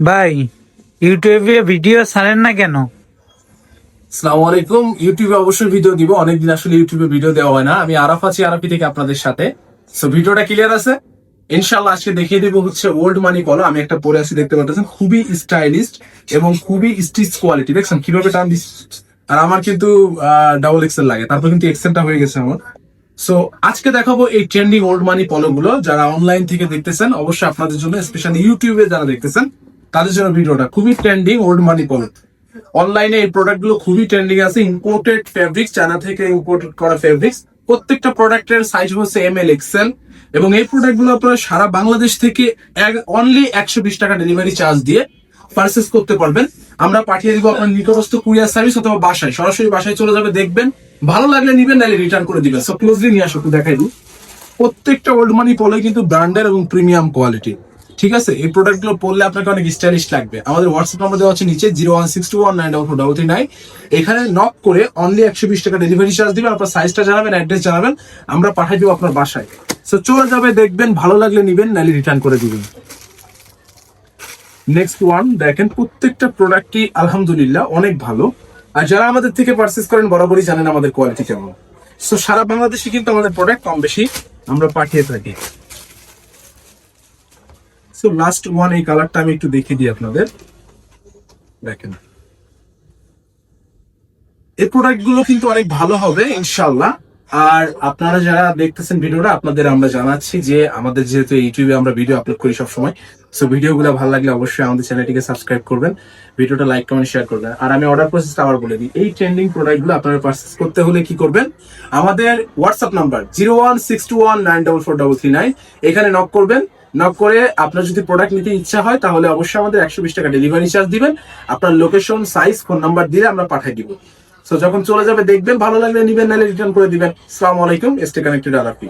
ভাই, ইউটিউবে ভিডিও ছাড়েন না কেন? সালাম আলাইকুম ইউটিউবে অবশ্যই ভিডিও দিব। অনেকদিন আসলে ইউটিউবে ভিডিও দেওয়া হয় না। আমি আরাফ আছি আরাফি থেকে আপনাদের সাথে। সো ভিডিওটা ক্লিয়ার আছে? ইনশাল্লাহ আজকে দেখিয়ে দিব হচ্ছে ওল্ড মানি কলো আমি একটা পরে আছি, দেখতে পাচ্ছেন, খুবই স্টাইলিস্ট এবং খুবই স্টিচ কোয়ালিটি দেখছেন, কীভাবে টান দিস আর আমার কিন্তু ডাবল এক্সেল লাগে। তারপর কিন্তু এক্সেলটা হয়ে গেছে আমার। সো আজকে দেখাবো এই ট্রেন্ডিং ওল্ড মানি পলো গুলো। যারা অনলাইন থেকে দেখতেছেন, অবশ্যই আপনাদের জন্য স্পেশালি ইউটিউবে যারা দেখতেছেন তাদের জন্য ভিডিওটা খুবই ট্রেন্ডিং ওল্ড মানি পলো অনলাইনে এই প্রোডাক্টগুলো খুবই ট্রেন্ডিং আছে। ইম্পোর্টেড ফেব্রিক্স চায়না থেকে ইম্পোর্ট করা ফেব্রিক্স প্রত্যেকটা প্রোডাক্টের সাইজ হচ্ছে এম এল এক্সেল এবং এই প্রোডাক্টগুলো আপনারা সারা বাংলাদেশ থেকে অনলি একশো বিশ টাকা ডেলিভারি চার্জ দিয়ে পারচেস করতে পারবেন। আমরা পাঠিয়ে দিব আপনার নিকটস্থ কুরিয়ার সার্ভিস অথবা বাসায়। সরাসরি বাসায় চলে যাবে, দেখবেন। ভালো লাগলে নিবেন, নাহলে রিটার্ন করে দিবেন। সো ক্লোজলি নিয়ে আসো দেখাই দিই। প্রত্যেকটা ওল্ড মানি পলে কিন্তু ব্র্যান্ডের এবং প্রিমিয়াম কোয়ালিটি ঠিক আছে? এই প্রোডাক্টগুলো পরলে আপনাকে অনেক স্টাইলিশ লাগবে। আমাদের হোয়াটসঅ্যাপ নাম্বার দেওয়া আছে নিচে zero one six two one nine double four double three nine এখানে নক করে অনলি একশো বিশ টাকা ডেলিভারি চার্জ দিবেন, আপনার সাইজটা জানাবেন অ্যাড্রেস জানাবেন, আমরা পাঠিয়ে দিব আপনার বাসায়। সো চলে যাবে, দেখবেন, ভালো লাগলে নিবেন, নাহলে রিটার্ন করে দিবেন। নেক্সট ওয়ান দেখেন, প্রত্যেকটা প্রোডাক্টই আলহামদুলিল্লাহ অনেক ভালো। আর যারা আমাদের থেকে পারচেস করেন, বরাবরই জানেন আমাদের কোয়ালিটি কেমন। সো সারা বাংলাদেশে কিন্তু আমাদের প্রোডাক্ট কম বেশি আমরা পাঠিয়ে থাকি। সো লাস্ট ওয়ান এই কালারটা আমি একটু দেখিয়ে দিই আপনাদের। দেখেন। এই প্রোডাক্টগুলো কিন্তু অনেক ভালো হবে ইনশাল্লাহ আর আপনারা যারা দেখতেছেন ভিডিওটা, আপনাদের আমরা জানাচ্ছি যে আমাদের যেহেতু ইউটিউবে আমরা ভিডিও আপলোড করি সবসময় সো ভিডিওগুলো ভালো লাগলে অবশ্যই আমাদের চ্যানেলটিকে সাবস্ক্রাইব করবেন, ভিডিওটা লাইক কমেন্ট শেয়ার করবেন। আর আমি অর্ডার প্রসেসটা আবার বলে দিই, এই ট্রেন্ডিং প্রোডাক্টগুলো আপনারা পারচেস করতে হলে কি করবেন? আমাদের WhatsApp number zero one six two one nine double four double three nine এখানে নক করবেন। নক করে আপনার যদি প্রোডাক্ট নিতে ইচ্ছা হয়, তাহলে অবশ্যই আমাদের একশো বিশ টাকা ডেলিভারি চার্জ দিবেন। আপনার লোকেশন সাইজ ফোন নাম্বার দিলে আমরা পাঠিয়ে দিব। সো যখন চলে যাবে, দেখবেন, ভালো লাগলে নিবেন, নাহলে রিটার্ন করে দিবেন। সালাম আলাইকুম স্টে কানেক্টেড আলাপি।